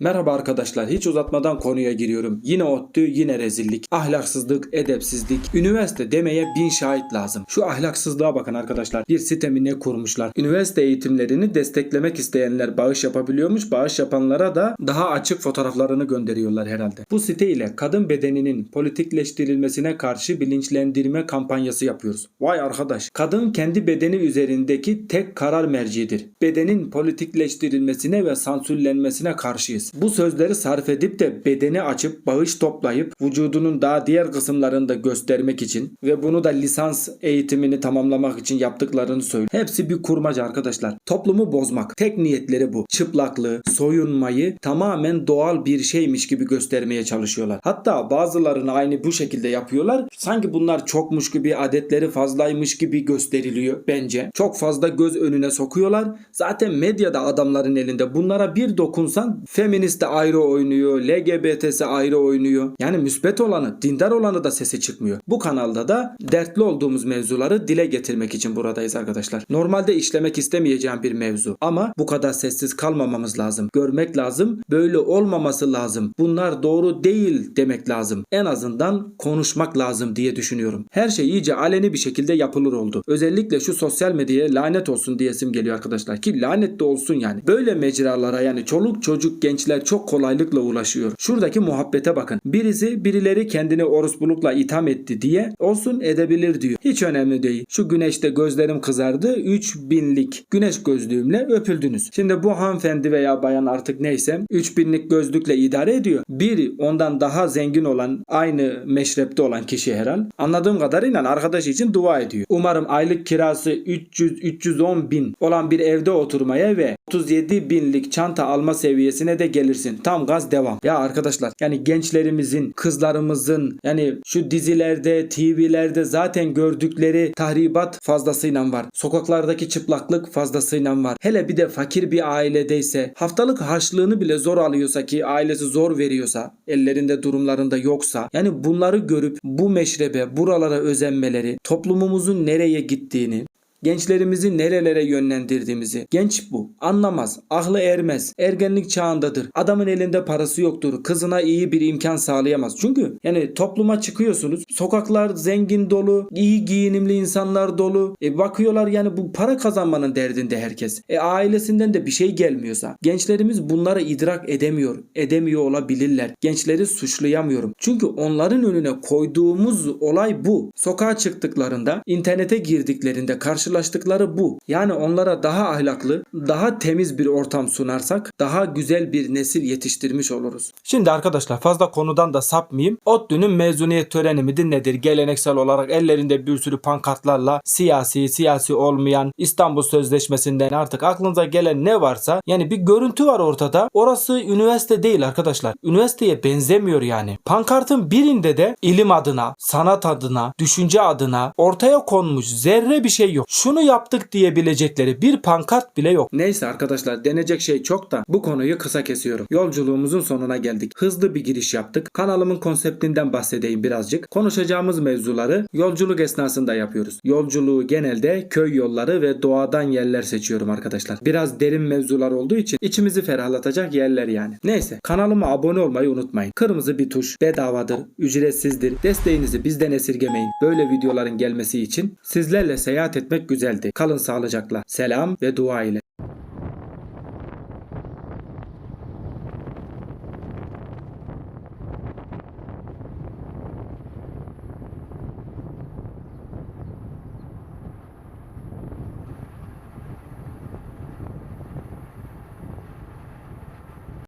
Merhaba arkadaşlar hiç uzatmadan konuya giriyorum. Yine ODTÜ yine rezillik. Ahlaksızlık, edepsizlik. Üniversite demeye bin şahit lazım. Şu ahlaksızlığa bakın arkadaşlar. Bir sitemi ne kurmuşlar. Üniversite eğitimlerini desteklemek isteyenler bağış yapabiliyormuş. Bağış yapanlara da daha açık fotoğraflarını gönderiyorlar herhalde. Bu site ile kadın bedeninin politikleştirilmesine karşı bilinçlendirme kampanyası yapıyoruz. Vay arkadaş. Kadın kendi bedeni üzerindeki tek karar merciidir. Bedenin politikleştirilmesine ve sansürlenmesine karşıyız. Bu sözleri sarf edip de bedeni açıp bağış toplayıp vücudunun daha diğer kısımlarını da göstermek için ve bunu da lisans eğitimini tamamlamak için yaptıklarını söylüyor. Hepsi bir kurmaca arkadaşlar. Toplumu bozmak. Tek niyetleri bu. Çıplaklığı, soyunmayı tamamen doğal bir şeymiş gibi göstermeye çalışıyorlar. Hatta bazılarını aynı bu şekilde yapıyorlar. Sanki bunlar çokmuş gibi, adetleri fazlaymış gibi gösteriliyor bence. Çok fazla göz önüne sokuyorlar. Zaten medyada adamların elinde. Bunlara bir dokunsan feminist de ayrı oynuyor, LGBT'si ayrı oynuyor. Yani müspet olanı, dindar olanı da sesi çıkmıyor. Bu kanalda da dertli olduğumuz mevzuları dile getirmek için buradayız arkadaşlar. Normalde işlemek istemeyeceğim bir mevzu ama bu kadar sessiz kalmamamız lazım. Görmek lazım, böyle olmaması lazım. Bunlar doğru değil demek lazım. En azından konuşmak lazım diye düşünüyorum. Her şey iyice aleni bir şekilde yapılır oldu. Özellikle şu sosyal medyaya lanet olsun diyesim geliyor arkadaşlar. Ki lanet de olsun yani. Böyle mecralara yani çoluk çocuk gençler çok kolaylıkla ulaşıyor. Şuradaki muhabbete bakın. Birisi birileri kendini orospulukla itham etti diye olsun edebilir diyor. Hiç önemli değil. Şu güneşte gözlerim kızardı. 3000'lik güneş gözlüğümle öpüldünüz. Şimdi bu hanımefendi veya bayan artık neyse 3000'lik gözlükle idare ediyor. Bir ondan daha zengin olan aynı meşrepte olan kişi herhal. Anladığım kadarıyla arkadaş için dua ediyor. Umarım aylık kirası 300-310 bin olan bir evde oturmaya ve 37 binlik çanta alma seviyesine de gelirsin. Tam gaz devam. Ya arkadaşlar yani gençlerimizin, kızlarımızın yani şu dizilerde, TV'lerde zaten gördükleri tahribat fazlasıyla var. Sokaklardaki çıplaklık fazlasıyla var. Hele bir de fakir bir ailedeyse haftalık harçlığını bile zor alıyorsa ki ailesi zor veriyorsa ellerinde durumlarında yoksa yani bunları görüp bu meşrebe buralara özenmeleri toplumumuzun nereye gittiğini Gençlerimizi nerelere yönlendirdiğimizi. Genç bu. Anlamaz. Aklı ermez. Ergenlik çağındadır. Adamın elinde parası yoktur. Kızına iyi bir imkan sağlayamaz. Çünkü yani topluma çıkıyorsunuz. Sokaklar zengin dolu. iyi giyinimli insanlar dolu. E bakıyorlar yani bu para kazanmanın derdinde herkes. E ailesinden de bir şey gelmiyorsa. Gençlerimiz bunları idrak edemiyor. Edemiyor olabilirler. Gençleri suçlayamıyorum. Çünkü onların önüne koyduğumuz olay bu. Sokağa çıktıklarında, internete girdiklerinde karşılaştıkları bu. Yani onlara daha ahlaklı, daha temiz bir ortam sunarsak daha güzel bir nesil yetiştirmiş oluruz. Şimdi arkadaşlar fazla konudan da sapmayayım. ODTÜ'nün mezuniyet töreni midir nedir? Geleneksel olarak ellerinde bir sürü pankartlarla siyasi, siyasi olmayan İstanbul Sözleşmesi'nden artık aklınıza gelen ne varsa yani bir görüntü var ortada. Orası üniversite değil arkadaşlar. Üniversiteye benzemiyor yani. Pankartın birinde de ilim adına, sanat adına, düşünce adına ortaya konmuş zerre bir şey yok. Şunu yaptık diyebilecekleri bir pankart bile yok. Neyse arkadaşlar denecek şey çok da bu konuyu kısa kesiyorum. Yolculuğumuzun sonuna geldik. Hızlı bir giriş yaptık. Kanalımın konseptinden bahsedeyim birazcık. Konuşacağımız mevzuları yolculuk esnasında yapıyoruz. Yolculuğu genelde köy yolları ve doğadan yerler seçiyorum arkadaşlar. Biraz derin mevzular olduğu için içimizi ferahlatacak yerler yani. Neyse kanalıma abone olmayı unutmayın. Kırmızı bir tuş bedavadır, ücretsizdir. Desteğinizi bizden esirgemeyin. Böyle videoların gelmesi için sizlerle seyahat etmek güzeldi. Kalın sağlıcakla. Selam ve dua ile.